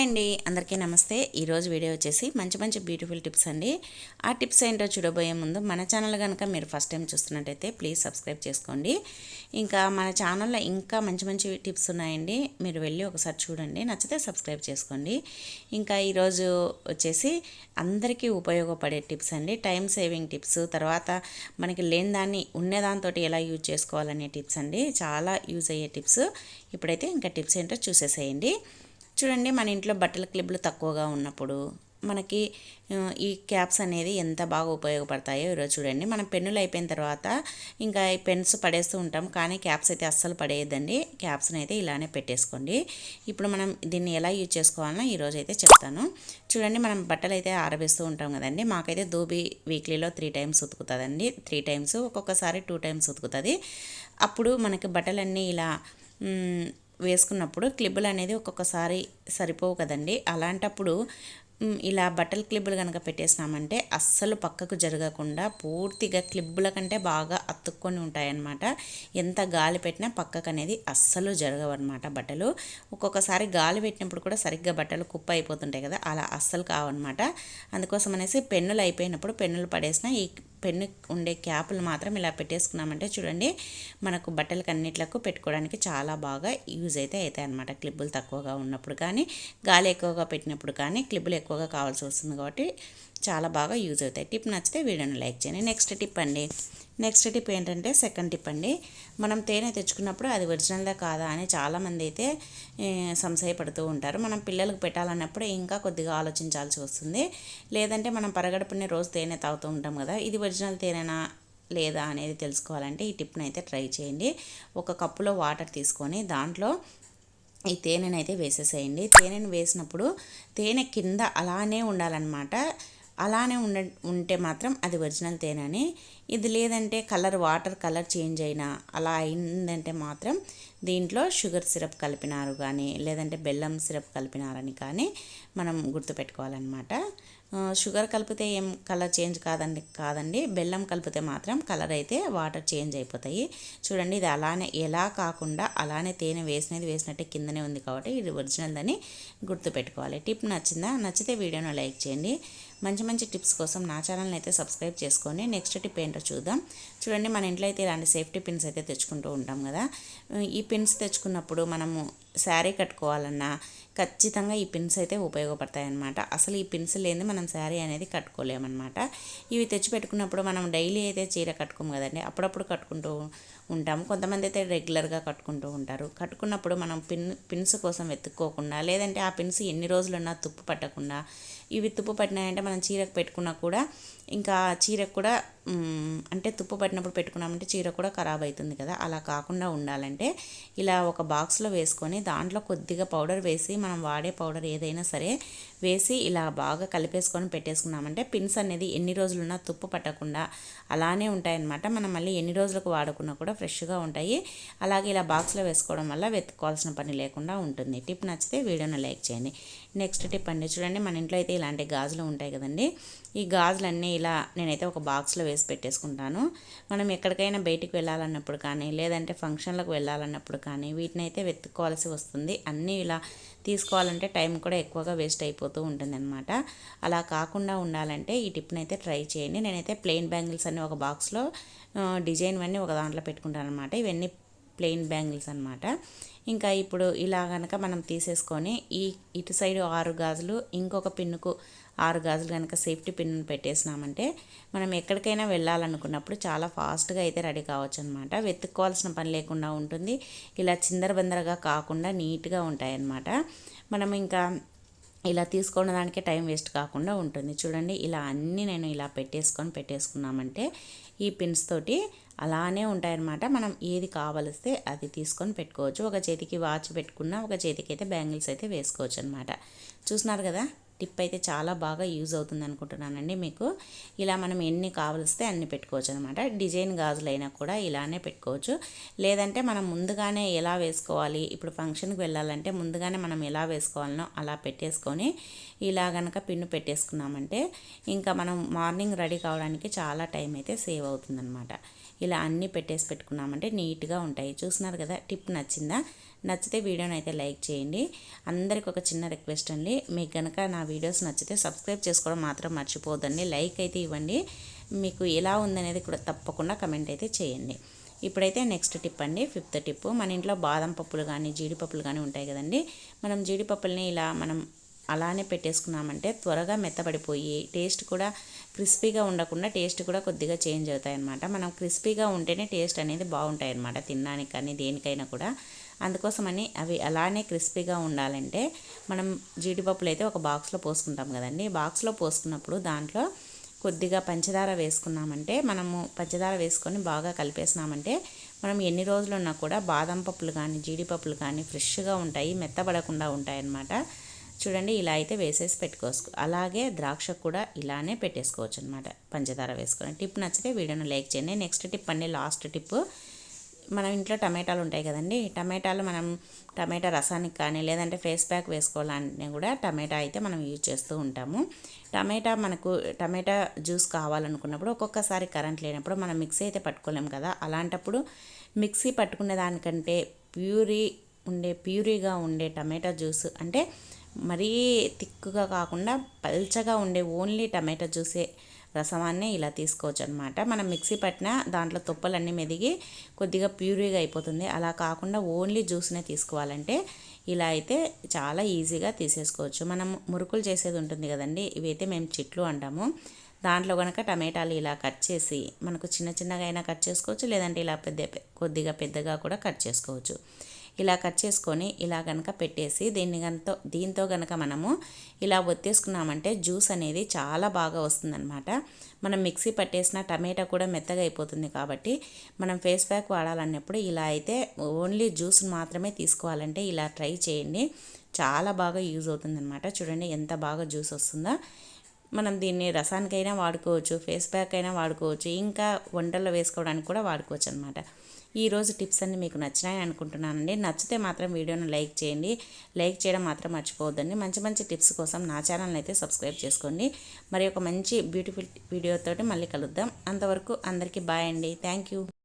Hi అండి. అందరికీ నమస్తే. ఈరోజు వీడియో వచ్చేసి మంచి మంచి బ్యూటిఫుల్ టిప్స్ అండి. ఆ టిప్స్ ఏంటో చూడబోయే ముందు మన ఛానల్ కనుక మీరు ఫస్ట్ టైం చూస్తున్నట్టయితే ప్లీజ్ సబ్స్క్రైబ్ చేసుకోండి. ఇంకా మన ఛానల్లో ఇంకా మంచి మంచి టిప్స్ ఉన్నాయండి. మీరు వెళ్ళి ఒకసారి చూడండి. నచ్చితే సబ్స్క్రైబ్ చేసుకోండి. ఇంకా ఈరోజు వచ్చేసి అందరికీ ఉపయోగపడే టిప్స్ అండి. టైం సేవింగ్ టిప్స్ తర్వాత మనకి లేని దాన్ని ఉన్నదాంతో ఎలా యూజ్ చేసుకోవాలనే టిప్స్ అండి. చాలా యూజ్ అయ్యే టిప్స్ ఇప్పుడైతే ఇంకా టిప్స్ ఏంటో చూసేసేయండి. చూడండి మన ఇంట్లో బట్టల క్లిప్లు తక్కువగా ఉన్నప్పుడు మనకి ఈ క్యాప్స్ అనేది ఎంత బాగా ఉపయోగపడతాయో ఈరోజు చూడండి. మనం పెన్నులు అయిపోయిన తర్వాత ఇంకా ఈ పెన్స్ పడేస్తూ ఉంటాం కానీ క్యాప్స్ అయితే అస్సలు పడేయద్దండి. క్యాప్స్ని అయితే ఇలానే పెట్టేసుకోండి. ఇప్పుడు మనం దీన్ని ఎలా యూజ్ చేసుకోవాలన్నా ఈరోజు అయితే చెప్తాను. చూడండి మనం బట్టలు అయితే ఆరబేస్తూ ఉంటాం కదండి. మాకైతే దూబి వీక్లీలో త్రీ టైమ్స్ ఉతుకుతుందండి. త్రీ టైమ్స్ ఒక్కొక్కసారి టూ టైమ్స్ ఉతుకుతుంది. అప్పుడు మనకి బట్టలన్నీ ఇలా వేసుకున్నప్పుడు క్లిబ్బులు అనేది ఒక్కొక్కసారి సరిపోవు కదండి. అలాంటప్పుడు ఇలా బట్టల క్లిబ్బులు కనుక పెట్టేసినామంటే అస్సలు పక్కకు జరగకుండా పూర్తిగా క్లిబ్బుల కంటే బాగా అతుక్కొని ఉంటాయన్నమాట. ఎంత గాలి పెట్టినా పక్కకు అనేది అస్సలు జరగవన్నమాట బట్టలు. ఒక్కొక్కసారి గాలి పెట్టినప్పుడు కూడా సరిగ్గా బట్టలు కుప్ప అయిపోతుంటాయి కదా అలా అస్సలు కావన్నమాట. అందుకోసం అనేసి పెన్నులు అయిపోయినప్పుడు పెన్నులు పడేసిన ఈ పెన్ను ఉండే క్యాపులు మాత్రం ఇలా పెట్టేసుకున్నామంటే చూడండి మనకు బట్టలకు అన్నిట్లకు పెట్టుకోవడానికి చాలా బాగా యూజ్ అయితే అవుతాయి అనమాట క్లిబ్బులు తక్కువగా ఉన్నప్పుడు కానీ గాలి ఎక్కువగా పెట్టినప్పుడు కానీ క్లిబ్బులు ఎక్కువగా కావాల్సి వస్తుంది కాబట్టి చాలా బాగా యూజ్ అవుతాయి. టిప్ నచ్చితే వీడియోని లైక్ చేయండి. నెక్స్ట్ టిప్ అండి. నెక్స్ట్ టిప్ ఏంటంటే సెకండ్ టిప్ అండి. మనం తేనె తెచ్చుకున్నప్పుడు అది ఒరిజినల్దా కాదా అని చాలామంది అయితే సంశయపడుతూ ఉంటారు. మనం పిల్లలకు పెట్టాలన్నప్పుడు ఇంకా కొద్దిగా ఆలోచించాల్సి వస్తుంది. లేదంటే మనం పరగడుపునే రోజు తేనె తాగుతూ ఉంటాం కదా ఇది ఒరిజినల్ తేనెనా లేదా అనేది తెలుసుకోవాలంటే ఈ టిప్ని అయితే ట్రై చేయండి. ఒక కప్పులో వాటర్ తీసుకొని దాంట్లో ఈ తేనెను అయితే వేసేసేయండి. తేనెను వేసినప్పుడు తేనె కింద అలానే ఉండాలన్నమాట. అలానే ఉండ ఉంటే మాత్రం అది ఒరిజినల్ తేనె ఇది లేదంటే కలర్ వాటర్ కలర్ చేంజ్ అయినా అలా అయిందంటే మాత్రం దీంట్లో షుగర్ సిరప్ కలిపినారు కానీ లేదంటే బెల్లం సిరప్ కలిపినారని కానీ మనం గుర్తుపెట్టుకోవాలన్నమాట. షుగర్ కలిపితే ఏం కలర్ చేంజ్ కాదండి కాదండి. బెల్లం కలిపితే మాత్రం కలర్ అయితే వాటర్ చేంజ్ అయిపోతాయి. చూడండి ఇది అలానే ఎలా కాకుండా అలానే తేనె వేసినది వేసినట్టే కిందనే ఉంది కాబట్టి ఇది ఒరిజినల్ అని గుర్తుపెట్టుకోవాలి. టిప్ నచ్చిందా? నచ్చితే వీడియోను లైక్ చేయండి. మంచి మంచి టిప్స్ కోసం నా ఛానల్ని అయితే సబ్స్క్రైబ్ చేసుకొని నెక్స్ట్ టిప్ ఏంటో చూద్దాం. చూడండి మన ఇంట్లో అయితే ఇలాంటి సేఫ్టీ పిన్స్ అయితే తెచ్చుకుంటూ ఉంటాం కదా. ఈ పిన్స్ తెచ్చుకున్నప్పుడు మనము శారీ కట్టుకోవాలన్నా ఖచ్చితంగా ఈ పిన్స్ అయితే ఉపయోగపడతాయి అన్నమాట అసలు ఈ పిన్స్ లేని మనం శారీ అనేది కట్టుకోలేమన్నమాట. ఇవి తెచ్చి పెట్టుకున్నప్పుడు మనం డైలీ అయితే చీర కట్టుకోము కదండి. అప్పుడప్పుడు కట్టుకుంటూ ఉంటాము. కొంతమంది అయితే రెగ్యులర్గా కట్టుకుంటూ ఉంటారు. కట్టుకున్నప్పుడు మనం పిన్ పిన్స్ కోసం వెతుక్కోకుండా లేదంటే ఆ పిన్స్ ఎన్ని రోజులున్నా తుప్పు పట్టకుండా ఇవి తుప్పు పట్టినాయంటే మనం చీరకు పెట్టుకున్నా కూడా ఇంకా చీరకు కూడా అంటే తుప్పు పట్టినప్పుడు పెట్టుకున్నామంటే చీర కూడా ఖరాబ్ అవుతుంది కదా. అలా కాకుండా ఉండాలంటే ఇలా ఒక బాక్స్లో వేసుకొని దాంట్లో కొద్దిగా పౌడర్ వేసి మనం వాడే పౌడర్ ఏదైనా సరే వేసి ఇలా బాగా కలిపేసుకొని పెట్టేసుకున్నామంటే పిన్స్ అనేది ఎన్ని రోజులున్నా తుప్పు పట్టకుండా అలానే ఉంటాయన్నమాట. మనం మళ్ళీ ఎన్ని రోజులకు వాడుకున్నా కూడా ఫ్రెష్గా ఉంటాయి. అలాగే ఇలా బాక్స్లో వేసుకోవడం వల్ల వెతుక్కోవాల్సిన పని లేకుండా ఉంటుంది. టిప్ నచ్చితే వీడియోని లైక్ చేయండి. నెక్స్ట్ టిప్ అండి చూడండి మన ఇంట్లో అయితే ఇలాంటి గాజులు ఉంటాయి కదండి. ఈ గాజులన్నీ ఇలా నేనైతే ఒక బాక్స్లో వేసి పెట్టేసుకుంటాను. మనం ఎక్కడికైనా బయటికి వెళ్ళాలన్నప్పుడు కానీ లేదంటే ఫంక్షన్లకు వెళ్ళాలన్నప్పుడు కానీ వీటిని అయితే వెతుక్కోవాల్సి వస్తుంది. అన్నీ ఇలా తీసుకోవాలంటే టైం కూడా ఎక్కువగా వేస్ట్ అయిపోతూ ఉంటుంది అనమాట అలా కాకుండా ఉండాలంటే ఈ టిప్ని అయితే ట్రై చేయండి. నేనైతే ప్లెయిన్ బ్యాంగిల్స్ అన్ని ఒక బాక్స్లో డిజైన్ అన్నీ ఒక దాంట్లో పెట్టుకుంటాను అనమాట ఇవన్నీ ప్లెయిన్ బ్యాంగిల్స్ అనమాట ఇంకా ఇప్పుడు ఇలా కనుక మనం తీసేసుకొని ఈ ఇటు సైడ్ ఆరు గాజులు ఇంకొక పిన్నుకు ఆరు గాజులు కనుక సేఫ్టీ పిన్ పెట్టేసినామంటే మనం ఎక్కడికైనా వెళ్ళాలనుకున్నప్పుడు చాలా ఫాస్ట్గా అయితే రెడీ కావచ్చు అనమాట వెతుక్కోవాల్సిన పని లేకుండా ఉంటుంది. ఇలా చిందరబందరగా కాకుండా నీట్గా ఉంటాయన్నమాట. మనం ఇంకా ఇలా తీసుకున్న దానికే టైం వేస్ట్ కాకుండా ఉంటుంది. చూడండి ఇలా అన్నీ నేను ఇలా పెట్టేసుకొని పెట్టేసుకున్నామంటే ఈ పిన్స్ తోటి అలానే ఉంటాయన్నమాట. మనం ఏది కావలిస్తే అది తీసుకొని పెట్టుకోవచ్చు. ఒక చేతికి వాచ్ పెట్టుకున్నా ఒక చేతికి అయితే బ్యాంగిల్స్ అయితే వేసుకోవచ్చు అనమాట చూస్తున్నారు కదా? టిప్ అయితే చాలా బాగా యూజ్ అవుతుంది అనుకుంటున్నానండి మీకు. ఇలా మనం ఎన్ని కావలిస్తే అన్ని పెట్టుకోవచ్చు అనమాట డిజైన్ గాజులైనా కూడా ఇలానే పెట్టుకోవచ్చు. లేదంటే మనం ముందుగానే ఎలా వేసుకోవాలి? ఇప్పుడు ఫంక్షన్కి వెళ్ళాలంటే ముందుగానే మనం ఎలా వేసుకోవాలనో అలా పెట్టేసుకొని ఇలా గనక పిన్ను పెట్టేసుకున్నామంటే ఇంకా మనం మార్నింగ్ రెడీ కావడానికి చాలా టైం అయితే సేవ్ అవుతుందన్నమాట. ఇలా అన్నీ పెట్టేసి పెట్టుకున్నామంటే నీట్గా ఉంటాయి. చూసినారు కదా టిప్ నచ్చిందా? నచ్చితే వీడియోని అయితే లైక్ చేయండి. అందరికి ఒక చిన్న రిక్వెస్ట్ అండి. మీకు కనుక నా వీడియోస్ నచ్చితే సబ్స్క్రైబ్ చేసుకోవడం మాత్రం మర్చిపోదండి లైక్ అయితే ఇవ్వండి. మీకు ఎలా ఉందనేది కూడా తప్పకుండా కమెంట్ అయితే చేయండి. ఇప్పుడైతే నెక్స్ట్ టిప్ అండి. Fifth tip. మన ఇంట్లో బాదం పప్పులు కానీ జీడిపప్పులు కానీ ఉంటాయి కదండి. మనం జీడిపప్పుల్ని ఇలా మనం అలానే పెట్టేసుకున్నామంటే త్వరగా మెత్తబడిపోయి టేస్ట్ కూడా క్రిస్పీగా ఉండకుండా టేస్ట్ కూడా కొద్దిగా చేంజ్ అవుతాయి అన్నమాట మనం క్రిస్పీగా ఉంటేనే టేస్ట్ అనేది బాగుంటాయి అన్నమాట తినడానికి కానీ దేనికైనా కూడా. అందుకోసమని అవి అలానే క్రిస్పీగా ఉండాలంటే మనం జీడిపప్పులు అయితే ఒక బాక్స్లో పోసుకుంటాం కదండి. బాక్స్లో పోసుకున్నప్పుడు దాంట్లో కొద్దిగా పంచదార వేసుకున్నామంటే మనము పంచదార వేసుకొని బాగా కలిపేసినామంటే మనం ఎన్ని రోజులు ఉన్నా కూడా బాదం పప్పులు కానీ జీడిపప్పులు కానీ ఫ్రెష్గా ఉంటాయి మెత్తబడకుండా ఉంటాయి అన్నమాట చూడండి ఇలా అయితే వేసేసి పెట్టుకోవచ్చు. అలాగే ద్రాక్ష కూడా ఇలానే పెట్టేసుకోవచ్చు అనమాట పంచదార వేసుకొని. టిప్ నచ్చితే వీడియోను లైక్ చేయండి. నెక్స్ట్ టిప్ అండి లాస్ట్ టిప్. మన ఇంట్లో టమాటాలు ఉంటాయి కదండి టమాటాలు మనం టమాటా రసానికి కానీ లేదంటే ఫేస్ ప్యాక్ వేసుకోవాలంటే కూడా టమాటా అయితే మనం యూజ్ చేస్తూ ఉంటాము. టమాటా మనకు టమాటా జ్యూస్ కావాలనుకున్నప్పుడు ఒక్కొక్కసారి కరెంట్ లేనప్పుడు మనం మిక్సీ అయితే పట్టుకోలేము కదా. అలాంటప్పుడు మిక్సీ పట్టుకునే దానికంటే ప్యూరీ ఉండే ప్యూరీగా ఉండే టమాటా జ్యూస్ అంటే మరీ తిక్కుగా కాకుండా పల్చగా ఉండే ఓన్లీ టమాటా జ్యూసే రసమాన్నే ఇలా తీసుకోవచ్చు అనమాట మనం మిక్సీ పట్టిన దాంట్లో తుప్పలన్నీ మెదిగి కొద్దిగా ప్యూరీగా అయిపోతుంది. అలా కాకుండా ఓన్లీ జ్యూస్నే తీసుకోవాలంటే ఇలా అయితే చాలా ఈజీగా తీసేసుకోవచ్చు. మనం మురుకులు చేసేది ఉంటుంది కదండి ఇవైతే మేము చిట్లు అంటాము. దాంట్లో కనుక టమాటాలు ఇలా కట్ చేసి మనకు చిన్న చిన్నగా అయినా కట్ చేసుకోవచ్చు లేదంటే ఇలా పెద్ద కొద్దిగా పెద్దగా కూడా కట్ చేసుకోవచ్చు. ఇలా కట్ చేసుకొని ఇలా కనుక పెట్టేసి దీన్ని గనతో దీంతో కనుక మనము ఇలా ఒత్తేసుకున్నామంటే జ్యూస్ అనేది చాలా బాగా వస్తుందన్నమాట. మనం మిక్సీ పట్టేసిన టమాటా కూడా మెత్తగా అయిపోతుంది కాబట్టి మనం ఫేస్ ప్యాక్ వాడాలన్నప్పుడు ఇలా అయితే ఓన్లీ జ్యూస్ మాత్రమే తీసుకోవాలంటే ఇలా ట్రై చేయండి. చాలా బాగా యూజ్ అవుతుందన్నమాట. చూడండి ఎంత బాగా జ్యూస్ వస్తుందో. మనం దీన్ని రసానికైనా వాడుకోవచ్చు ఫేస్ ప్యాక్ అయినా వాడుకోవచ్చు ఇంకా వంటల్లో వేసుకోవడానికి కూడా వాడుకోవచ్చు అనమాట ఈరోజు టిప్స్ అన్ని మీకు నచ్చినాయని అనుకుంటున్నానండి. నచ్చితే మాత్రం వీడియోను లైక్ చేయండి. లైక్ చేయడం మాత్రం మర్చిపోవద్దండి. మంచి మంచి టిప్స్ కోసం నా ఛానల్ని అయితే సబ్స్క్రైబ్ చేసుకోండి. మరి ఒక మంచి బ్యూటిఫుల్ వీడియోతోటి మళ్ళీ కలుద్దాం. అంతవరకు అందరికీ బాయ్ అండి. Thank you.